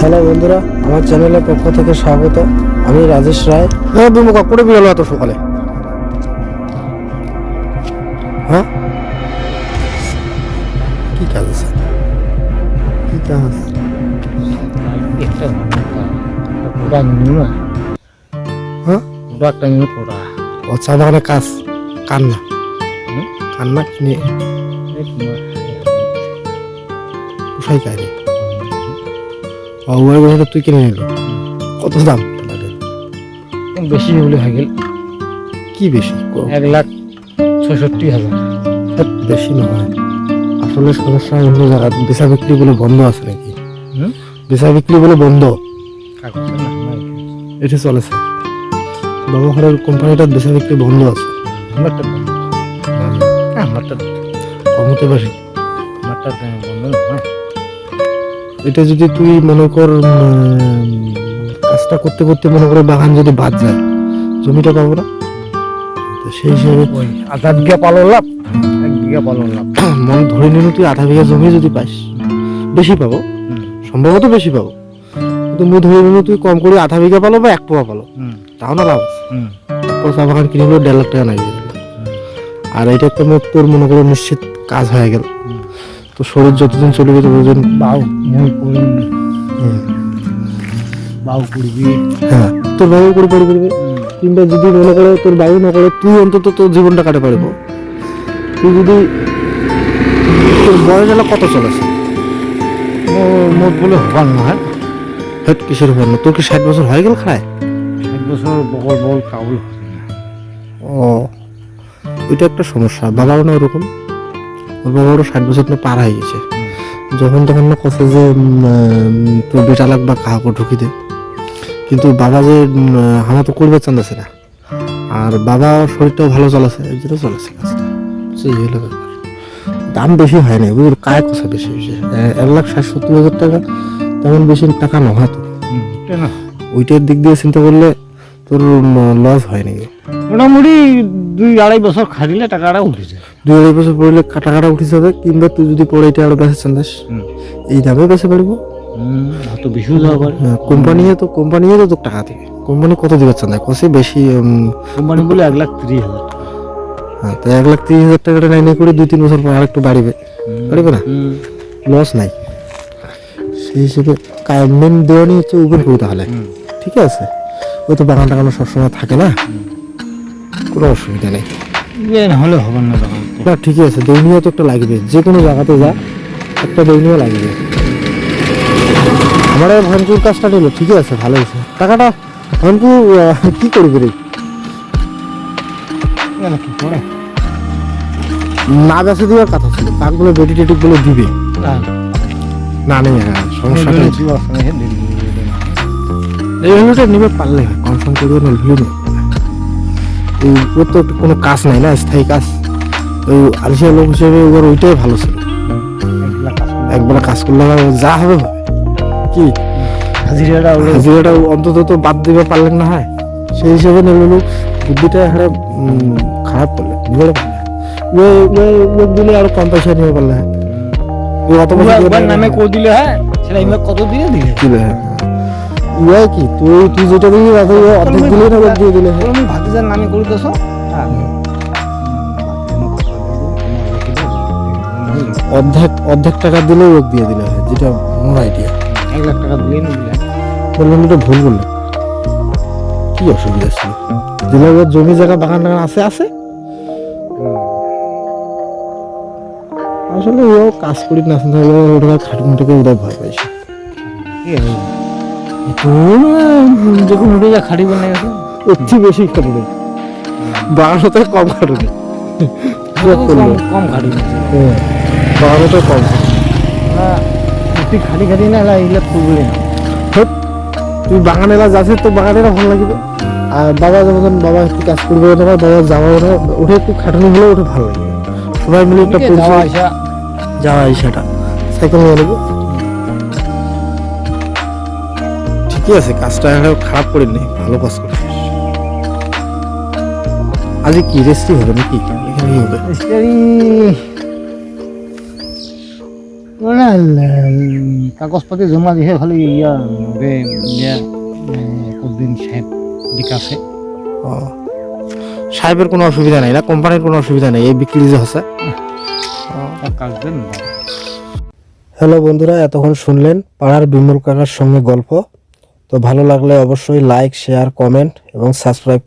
Hello বন্ধুরা আমার চ্যানেলের পক্ষ থেকে স্বাগত। আমি রাজেশ রায়। হ্যাঁ বিমুখা করে বেরোলো এত সকালে। হ্যাঁ? কি কাজ আছে? কি কাজ? হ্যাঁ? ও কাজ কান্না। কান্না কিনে ও ওই তুই কিনে নিল। কত দাম? বেশি হলে হয়ে গেল। কি বেশি? এক লাখ ছষট্টি হাজার। বেশি নয়। আসলে সমস্যা অন্য জায়গা বেচা বিক্রি বলে বন্ধ আছে নাকি? বেচা বিক্রি বলে বন্ধ? এটা চলেছে। ব্যবহারের কোম্পানিটার বেচা বিক্রি বন্ধ আছে। আমারটা আমারটা কমতে পারে। আমারটা বন্ধ নয়। এটা যদি তুই মনে কর কাজটা করতে করতে মনে করে বাগান যদি বাদ যায় জমিটা পাবো না? তো সেই হিসেবে আধা বিঘা পালো লাভ এক বিঘা পালন লাভ মন ধরে নিল তুই আধা বিঘা জমি যদি পাস বেশি পাবো সম্ভবত বেশি পাবো। কিন্তু মুই ধরে নিল তুই কম করে আধা বিঘা পালো বা এক পোয়া পালো। তাও না লাভ চা বাগান কিনে নিলো দেড় লাখ টাকা নাই আর এটা মোট তোর মনে করো নিশ্চিত কাজ হয়ে গেল। তো শরীর যতদিন চলবে ততদিন বাউ মই করি বাউ করবি হ্যাঁ। তোর বাবু করে পড়বে। কিংবা যদি মনে করে তোর বাবু না করে তুই অন্তত তোর জীবনটা কাটে পারব। তুই যদি তোর বয়স হলো কত চলেছে? মোট বলে হবার নহয় হেট কিসের উপর না তোর কি ষাট বছর হয়ে গেল খায় এক বছর বকল বল কাউল ও ওইটা একটা সমস্যা। বাবারও না ওরকম? বাবারও ষাট বছর না পার হয়ে গেছে। যখন তখন না কথা যে তোর বেটা লাগ বা কাহাকে ঢুকি দে। কিন্তু বাবা যে হামা তো করবে চান্দাছে না। আর বাবা শরীরটাও ভালো চলেছে এই জন্য চলেছে কাজটা। বুঝছ, হলো ব্যাপার। দাম বেশি হয় না বুঝলি? কায় কথা বেশি হয়েছে? এক লাখ ষাট সত্তর হাজার টাকা তেমন বেশি টাকা নহয় তো। কেন ওইটার দিক দিয়ে চিন্তা করলে তোর লস হয় নাকি? মোটামুটি দুই আড়াই বছর খাটিলে টাকাটা উঠেছে। দুই আড়াই বছর পড়লে কাটা কাটা উঠে যাবে কিংবা তুই যদি পরে এটা আরও বেঁচে চান্দাস। এই দামে বেঁচে পারব। হয়তো বেশিও যাওয়া কোম্পানি তো কোম্পানি তো তোর টাকা দিবে। কোম্পানি কত দিবে চান্দা কষে বেশি কোম্পানি বলে এক লাখ ত্রিশ হাজার। হ্যাঁ তো এক লাখ তিরিশ হাজার টাকাটা নাই নাই করে দুই তিন বছর পর আরেকটু বাড়িবে। বাড়িবে না? লস নাই। সেই হিসেবে মেন দেওয়ানি হচ্ছে ওপেন করে তাহলে ঠিক আছে? ওই তো বাগান টাগানো সবসময় থাকে না? কোনো অসুবিধা নেই। হলে হবে না তখন। না ঠিকই আছে দৈনীয় তো একটা লাগবে যে কোনো জায়গাতে যা একটা দৈনীয় লাগবে। আমার ভানকুর কাজটা নিল ঠিকই আছে ভালো হয়েছে। টাকাটা ভানকু কি করবি রে? কি করে না বেঁচে দেওয়ার কথা ছিল কাকগুলো বেটি টেটি গুলো দিবে। না। নেই হ্যাঁ সমস্যাটা এই ভ্যালুটা নিবে পারলে কনফার্ম করবে না ভ্যালু ওর তো কোনো কাজ নাই না স্থায়ী কাজ। ওই আলিশিয়া লোক হিসেবে ওর ওইটাই ভালো ছিল। একবার কাজ করলে। আমার যা হবে কি? হাজিরাটা হাজিরাটা অন্তত তো বাদ দিবে পারলেন না হয়। সেই হিসেবে নিল বুদ্ধিটা একটা খারাপ করলে পারলে ওই ওই ওই দিলে আরও কম পয়সা নিয়ে পারলে হয় অত নামে। করে দিলে হ্যাঁ? সেটা কত দিয়ে দিলে? কি রে? ইয়ে কি? তুই তুই যেটা তাতে ও অর্ধেক দিলে না ওর দিয়ে দিলে। তুমি ভাতিজার নামে করে দেছো হ্যাঁ। অর্ধেক অর্ধেক টাকা দিলে ওক দিয়ে দিলে হয় যেটা মোর আইডিয়া এক লাখ টাকা দিলে না দিলে বললাম এটা ভুল বললাম কি অসুবিধা ছিল? দিলে ওর জমি জায়গা বাগান টাগান আছে আছে? আসলে ও কাজ করি না ওটা খাটুনটাকে ওটা ভয় পাইছে। যখন উঠে যা খাড়ি গেছে ওর বেশি বাগানও তো কম খাটুনি কম খাড়ি হ্যাঁ কম। তুই খাড়ি খাড়ি না এগুলা করবি তুই বাগানে এলা যাচ্ছে তো বাগানেরা ভালো লাগবে। আর বাবা যখন বাবা একটু কাজ করবে না বাবা যাওয়া ওঠে ওঠে একটু খাটানি হলে ওঠে ভালো লাগবে সবাই মিলে একটা যাওয়া আসা যাওয়া সেটা সাইকেল নিয়ে নেব। ঠিকই আছে কাজটা খারাপ করে নেই ভালো কাজ করে আজ কি রেস্টি হবে নাকি? এখানেই হবে। কাগজপাতি জমা দিহে খালি ইয়া কদিন সাহেব বিকাশে ও সাহেবের কোনো অসুবিধা নাই না? কোম্পানির কোনো অসুবিধা নেই? এই বিক্রি যে হচ্ছে। হ্যালো বন্ধুরা এতক্ষণ শুনলেন পাড়ার বিমল কাকার সঙ্গে গল্প। তো ভালো লাগলে অবশ্যই লাইক শেয়ার কমেন্ট এবং সাবস্ক্রাইব